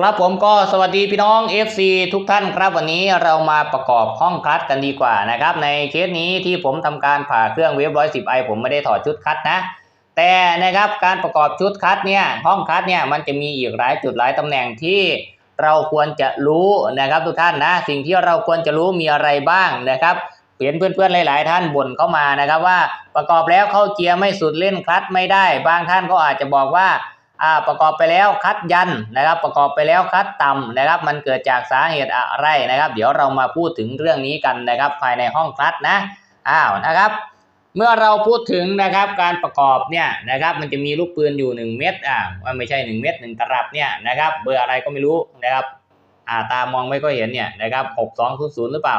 ครับผมก็สวัสดีพี่น้อง FC ทุกท่านครับวันนี้เรามาประกอบห้องคัดกันดีกว่านะครับ ในเคสนี้ที่ผมทำการผ่าเครื่องเวฟร้อยสิบไอผมไม่ได้ถอดชุดคัดนะ แต่นะครับการประกอบชุดคัดเนี่ยห้องคัดเนี่ยมันจะมีอีกหลายจุดหลายตำแหน่งที่เราควรจะรู้นะครับทุกท่านนะ สิ่งที่เราควรจะรู้มีอะไรบ้างนะครับเห็นเพื่อนๆหลาย ๆ ท่านบ่นเข้ามานะครับว่าประกอบแล้วเข้าเกียร์ไม่สุดเล่นคลัตไม่ได้ บางท่านก็อาจจะบอกว่า อ่าประกอบไปแล้วคัดยันนะครับประกอบไปแล้วคัดต่ำนะครับ มันเกิดจากสาเหตุอะไรนะครับ เดี๋ยวเรามาพูดถึงเรื่องนี้กันนะครับ ภายในห้องคัดนะอ้าวนะครับ เมื่อเราพูดถึงนะครับการประกอบเนี่ยนะครับ มันจะมีลูกปืนอยู่ 1 เม็ดอ่าไม่ใช่ 1 เม็ด1ตลับเนี่ยนะครับ เบอร์อะไรก็ไม่รู้นะครับอ่าตามองไม่ก็เห็นเนี่ยนะครับ6200หรือเปล่า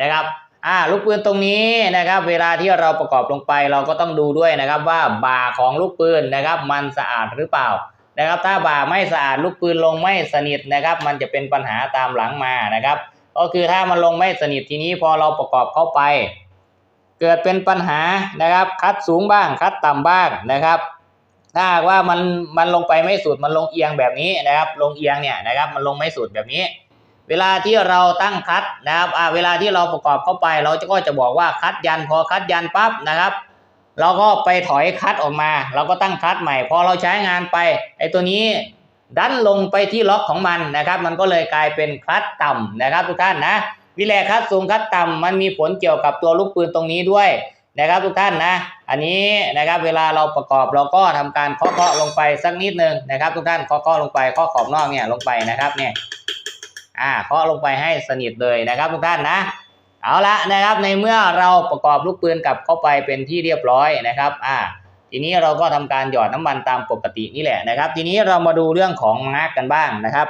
นะครับ อ่าลูกปืนตรงนี้นะครับ เวลาที่เราประกอบลงไปเราก็ต้องดูด้วยนะครับว่าบ่าของลูกปืนนะครับ มันสะอาดหรือเปล่านะครับ ถ้าบ่าไม่สะอาดลูกปืนลงไม่สนิทนะครับ มันจะเป็นปัญหาตามหลังมานะครับ ก็คือถ้ามันลงไม่สนิททีนี้พอเราประกอบเข้าไป เกิดเป็นปัญหานะครับ คัดสูงบ้างคัดต่ำบ้างนะครับถ้าว่ามันมันลงไปไม่สุดมันลงเอียงแบบนี้นะครับ ลงเอียงเนี่ยนะครับ มันลงไม่สุดแบบนี้ เวลาที่เราตั้งคัดนะครับอ่าเวลาที่เราประกอบเข้าไป เราก็จะบอกว่าคัดยันพอคัดยันปั๊บนะครับ เราก็ไปถอยคัดออกมา เราก็ตั้งคัดใหม่ พอเราใช้งานไปไอ้ตัวนี้ดันลงไปที่ล็อกของมันนะครับ มันก็เลยกลายเป็นคัดต่ำนะครับ ทุกท่านนะวิแลคัดสูงคัดต่ำมันมีผลเกี่ยวกับตัวลูกปืนตรงนี้ด้วยนะครับ ทุกท่านนะ อันนี้นะครับเวลาเราประกอบเราก็ทำการเคาะๆลงไปสักนิดนึงนะครับ ทุกท่านเคาะๆลงไปเคาะขอบนอกเนี่ยลงไปนะครับเนี่ย อ่าเคาะลงไปให้สนิทเลยนะครับทุกท่านนะเอาละนะครับในเมื่อเราประกอบลูกปืนกลับเข้าไปเป็นที่เรียบร้อยนะครับอ่าทีนี้เราก็ทำการหยอดน้ำมันตามปกตินี่แหละนะครับ ทีนี้เรามาดูเรื่องของมาร์กกันบ้างนะครับ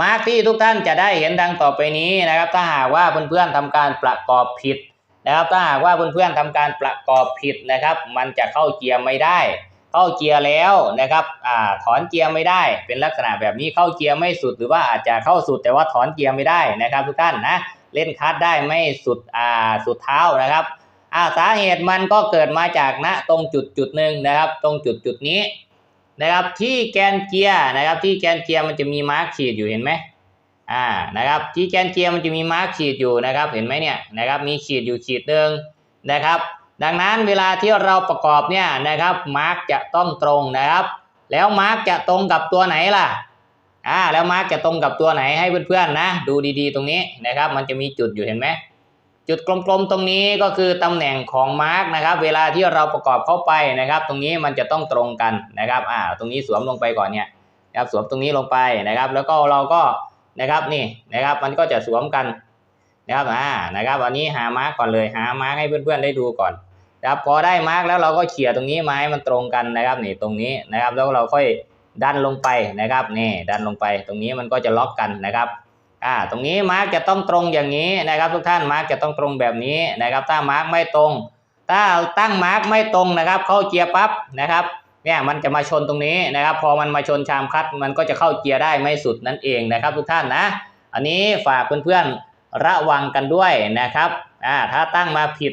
มาร์กที่ทุกท่านจะได้เห็นดังต่อไปนี้นะครับ ถ้าหากว่าเพื่อนๆทำการประกอบผิดนะครับถ้าหากว่าเพื่อนๆทำการประกอบผิดนะครับ มันจะเข้าเกียร์ไม่ได้ เข้าเกียร์แล้วนะครับอ่าถอนเกียร์ไม่ได้ เป็นลักษณะแบบนี้เข้าเกียร์ไม่สุดหรือว่าอาจจะเข้าสุดแต่ว่าถอนเกียร์ไม่ได้นะครับ ทุกท่านนะเล่นคัดได้ไม่สุดอ่าสุดเท้านะครับอ่าสาเหตุมันก็เกิดมาจากณตรงจุดจุดหนึ่งนะครับ ตรงจุดจุดนี้นะครับที่แกนเกียร์นะครับที่แกนเกียร์มันจะมีมาร์กขีดอยู่เห็นไหมอ่านะครับที่แกนเกียร์มันจะมีมาร์กขีดอยู่นะครับเห็นไหมเนี่ยนะครับมีขีดอยู่ขีดหนึ่งนะครับ ดังนั้นเวลาที่เราประกอบเนี่ยนะครับมาร์กจะต้องตรงนะครับ แล้วมาร์กจะตรงกับตัวไหนล่ะอ่าแล้วมาร์กจะตรงกับตัวไหนให้เพื่อนๆนะ ดูดีๆ ตรงนี้นะครับ มันจะมีจุดอยู่เห็นไหมจุดกลมๆตรงนี้ก็คือตำแหน่งของมาร์กนะครับ เวลาที่เราประกอบเข้าไปนะครับ ตรงนี้มันจะต้องตรงกันนะครับอ่าตรงนี้สวมลงไปก่อนเนี่ยนะครับสวมตรงนี้ลงไปนะครับ แล้วก็เราก็นะครับนี่นะครับมันก็จะสวมกันนะครับอ่านะครับวันนี้หามาร์กก่อนเลยหามาร์กให้เพื่อนๆได้ดูก่อน นะครับพอได้มาร์กแล้วเราก็เขี่ยตรงนี้มาให้มันตรงกันนะครับนี่ตรงนี้นะครับ แล้วเราค่อยดันลงไปนะครับนี่ดันลงไป ตรงนี้มันก็จะล็อกกันนะครับอ่าตรงนี้มาร์กจะต้องตรงอย่างนี้นะครับ ทุกท่านมาร์กจะต้องตรงแบบนี้นะครับ ถ้ามาร์กไม่ตรง ถ้าตั้งมาร์กไม่ตรงนะครับ เข้าเกียร์ปั๊บนะครับเนี่ยมันจะมาชนตรงนี้นะครับ พอมันมาชนชามคัดมันก็จะเข้าเกียร์ได้ไม่สุดนั่นเองนะครับ ทุกท่านนะ อันนี้ฝากเพื่อนๆระวังกันด้วยนะครับอ่าถ้าตั้งมาผิด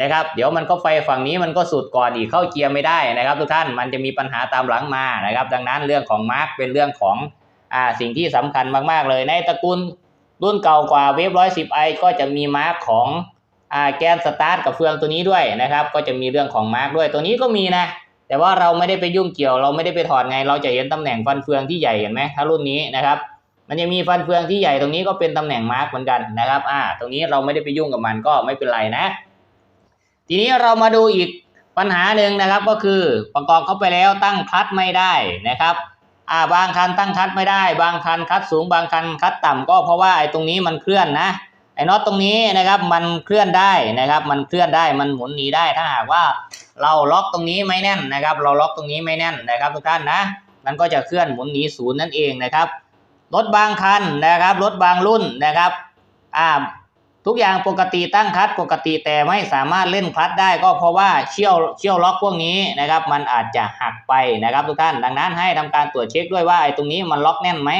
นะครับ เดี๋ยวมันก็ไฟฝั่งนี้มันก็สุดก่อนอีกเข้าเกียร์ไม่ได้นะครับ ทุกท่านมันจะมีปัญหาตามหลังมานะครับ ดังนั้นเรื่องของมาร์กเป็นเรื่องของอ่าสิ่งที่สำคัญมากๆ เลยในตระกูลรุ่นเก่ากว่าเวฟร้อยสิบไอก็จะมีมาร์กของอ่าแกนสตาร์ทกับเฟืองตัวนี้ด้วยนะครับ ก็จะมีเรื่องของมาร์กด้วยตัวนี้ก็มีนะ แต่ว่าเราไม่ได้ไปยุ่งเกี่ยว เราไม่ได้ไปถอดไง เราจะเห็นตำแหน่งฟันเฟืองที่ใหญ่เห็นไหมถ้ารุ่นนี้นะครับมันจะมีฟันเฟืองที่ใหญ่ตรงนี้ก็เป็นตำแหน่งมาร์กเหมือนกันนะครับ อ่า ตรงนี้เราไม่ได้ไปยุ่งกับมันก็ไม่เป็นไรนะ ทีนี้เรามาดูอีกปัญหาหนึ่งนะครับก็คือประกอบเข้าไปแล้วตั้งคัดไม่ได้นะครับอ่าบางคันตั้งคัดไม่ได้ บางคันคัดสูง บางคันคัดต่ำก็เพราะว่าไอ้ตรงนี้มันเคลื่อนนะไอ้น็อตตรงนี้นะครับมันเคลื่อนได้นะครับ มันเคลื่อนได้มันหมุนหนีได้ถ้าหากว่าเราล็อกตรงนี้ไม่แน่นนะครับ เราล็อกตรงนี้ไม่แน่นนะครับ ทุกท่านนะมันก็จะเคลื่อนหมุนหนีศูนย์นั่นเองนะครับรถบางคันนะครับรถบางรุ่นนะครับอ่า ทุกอย่างปกติตั้งคลัตปกติแต่ไม่สามารถเล่นคลัตได้ก็เพราะว่าเชี่ยวเชี่ยวล็อกพวกนี้นะครับ มันอาจจะหักไปนะครับ ทุกท่านดังนั้นให้ทำการตรวจเช็คด้วยว่าไอ้ตรงนี้มันล็อกแน่นไหม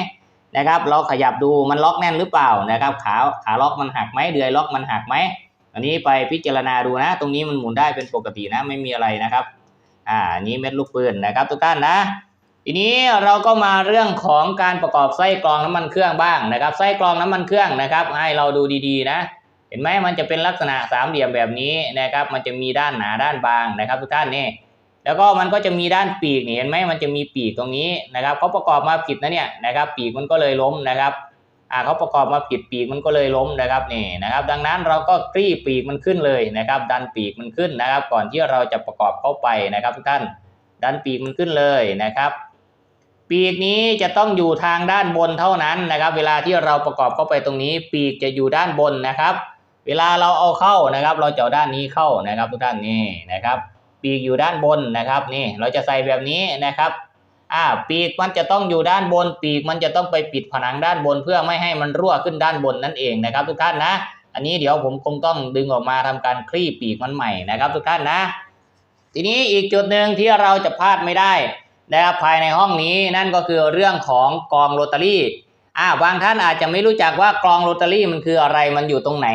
นะครับ เราขยับดูมันล็อกแน่นหรือเปล่านะครับ ขาขาล็อกมันหักไหมเดือยล็อกมันหักไหมอันนี้ไปพิจารณาดูนะ ตรงนี้มันหมุนได้เป็นปกตินะไม่มีอะไรนะครับ อ่าอันนี้เม็ดลูกปืนนะครับ ทุกท่านนะ ทีนี้เราก็มาเรื่องของการประกอบไส้กรองน้ำมันเครื่องบ้างนะครับ ไส้กรองน้ำมันเครื่องนะครับ ให้เราดูดีๆนะ เห็นไหมมันจะเป็นลักษณะสามเหลี่ยมแบบนี้นะครับ มันจะมีด้านหนาด้านบางนะครับ ทุกท่านนี่แล้วก็มันก็จะมีด้านปีกนี่เห็นไหมมันจะมีปีกตรงนี้นะครับเขาประกอบมาผิดนะเนี่ยนะครับ ปีกมันก็เลยล้มนะครับอ่าเขาประกอบมาผิดปีกมันก็เลยล้มนะครับนี่นะครับ ดังนั้นเราก็กรี้ปีกมันขึ้นเลยนะครับ ดันปีกมันขึ้นนะครับ ก่อนที่เราจะประกอบเข้าไปนะครับ ทุกท่าน ดันปีกมันขึ้นเลยนะครับ ปีกนี้จะต้องอยู่ทางด้านบนเท่านั้นนะครับ เวลาที่เราประกอบเข้าไปตรงนี้ ปีกจะอยู่ด้านบนนะครับ เวลาเราเอาเข้านะครับ เราจะเอาด้านนี้เข้านะครับทุกท่านนี่นะครับ ปีกอยู่ด้านบนนะครับ นี่เราจะใส่แบบนี้นะครับอ่าปีกมันจะต้องอยู่ด้านบน ปีกมันจะต้องไปปิดผนังด้านบน เพื่อไม่ให้มันรั่วขึ้นด้านบนนั่นเองนะครับ ทุกท่านนะ อันนี้เดี๋ยวผมคงต้องดึงออกมาทำการคลี่ปีกมันใหม่นะครับ ทุกท่านนะ ทีนี้อีกจุดหนึ่งที่เราจะพลาดไม่ได้ นะครับภายในห้องนี้นั่นก็คือเรื่องของกองโรตารี่อ่าบางท่านอาจจะไม่รู้จักว่ากรองโรตารี่มันคืออะไรมันอยู่ตรงไหน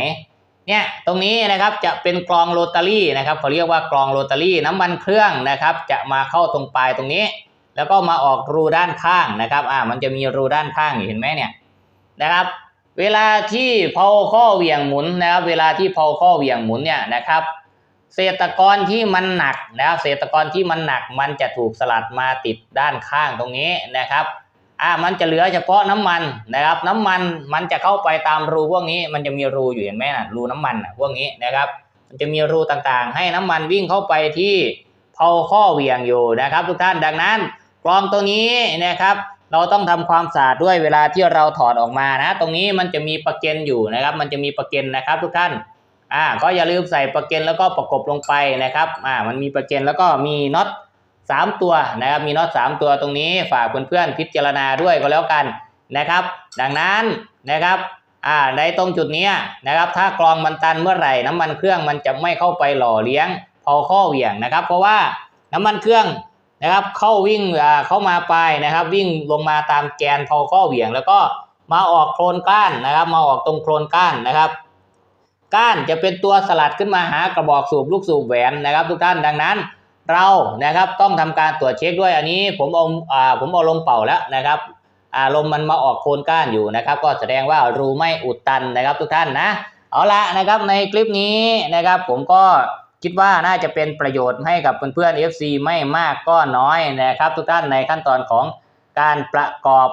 เนี่ยตรงนี้นะครับจะเป็นกรองโรตารี่นะครับเขาเรียกว่ากรองโรตารี่น้ำมันเครื่องนะครับ จะมาเข้าตรงปลายตรงนี้ แล้วก็มาออกรูด้านข้างนะครับอ่ามันจะมีรูด้านข้างเห็นไหมเนี่ยนะครับ เวลาที่เพาข้อเหวี่ยงหมุนนะครับเวลาที่เพาข้อเหวี่ยงหมุนเนี่ยนะครับ เศษตะกอนที่มันหนักนะครับเศษตะกอนที่มันหนัก มันจะถูกสลัดมาติดด้านข้างตรงนี้นะครับอ่ามันจะเหลือเฉพาะน้ำมันนะครับ น้ำมันมันจะเข้าไปตามรูพวกนี้ มันจะมีรูอยู่เห็นไหมนะรูน้ำมันนะพวกนี้นะครับ มันจะมีรูต่างๆ ให้น้ำมันวิ่งเข้าไปที่เพาข้อเหวี่ยงอยู่นะครับ ทุกท่านดังนั้นกรองตัวนี้นะครับ เราต้องทำความสะอาดด้วยเวลาที่เราถอดออกมานะ ตรงนี้มันจะมีประเก็นอยู่นะครับ มันจะมีประเก็นนะครับ ทุกท่าน อ่าก็อย่าลืมใส่ประเก็นแล้วก็ประกบลงไปนะครับอ่ามันมีประเก็นแล้วก็มีน็อตสามตัวนะครับมีน็อตสามตัวตรงนี้ฝากเพื่อนๆพิจารณาด้วยก็แล้วกันนะครับ ดังนั้นนะครับอ่าในตรงจุดนี้นะครับ ถ้ากรองมันตันเมื่อไหร่น้ำมันเครื่องมันจะไม่เข้าไปหล่อเลี้ยงพอข้อเหวี่ยงนะครับ เพราะว่าน้ำมันเครื่องนะครับเข้าวิ่งอ่าเข้ามาไปนะครับ วิ่งลงมาตามแกนพอข้อเหวี่ยง แล้วก็มาออกโคลนก้านนะครับ มาออกตรงโคลนก้านนะครับ ก้านจะเป็นตัวสลัดขึ้นมาหากระบอกสูบลูกสูบแหวนนะครับ ทุกท่านดังนั้น เรานะครับต้องทำการตรวจเช็คด้วยอันนี้ผมเอาอ่าผมเอาลมเป่าแล้วนะครับอ่าลมมันมาออกโคนก้านอยู่นะครับ ก็แสดงว่ารูไม่อุดตันนะครับ ทุกท่านนะเอาละนะครับในคลิปนี้นะครับ ผมก็คิดว่าน่าจะเป็นประโยชน์ให้กับเพื่อนๆ FC ไม่มากก็น้อยนะครับ ทุกท่านในขั้นตอนของการประกอบ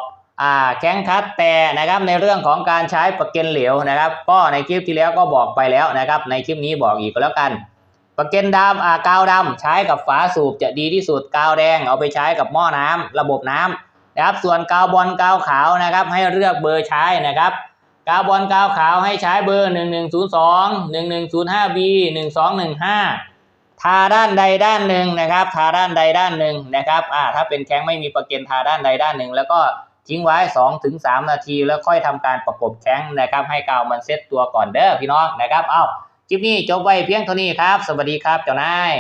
แข้งคัดแต่นะครับในเรื่องของการใช้ประเก็นเหลวนะครับ ก็ในคลิปที่แล้วก็บอกไปแล้วนะครับ ในคลิปนี้บอกอีกก็แล้วกัน ประเก็นดำอ่ากาวดำใช้กับฝาสูบจะดีที่สุดกาวแดงเอาไปใช้กับหม้อน้ำระบบน้ำนะครับ ส่วนกาวบอลกาวขาวนะครับ ให้เลือกเบอร์ใช้นะครับ กาวบอลกาวขาวให้ใช้เบอร์ 1102 1105B 1215ทาด้านใดด้านหนึ่งนะครับ ทาด้านใดด้านหนึ่งนะครับ อ่า ถ้าเป็นแข้งไม่มีประเก็นทาด้านใดด้านหนึ่ง แล้วก็ ทิ้งไว้2ถึง3นาที แล้วค่อยทำการประกบแข้งนะครับ ให้กาวมันเซ็ตตัวก่อนเด้อพี่น้องนะครับ เอาคลิปนี้จบไว้เพียงเท่านี้ครับ สวัสดีครับเจ้านาย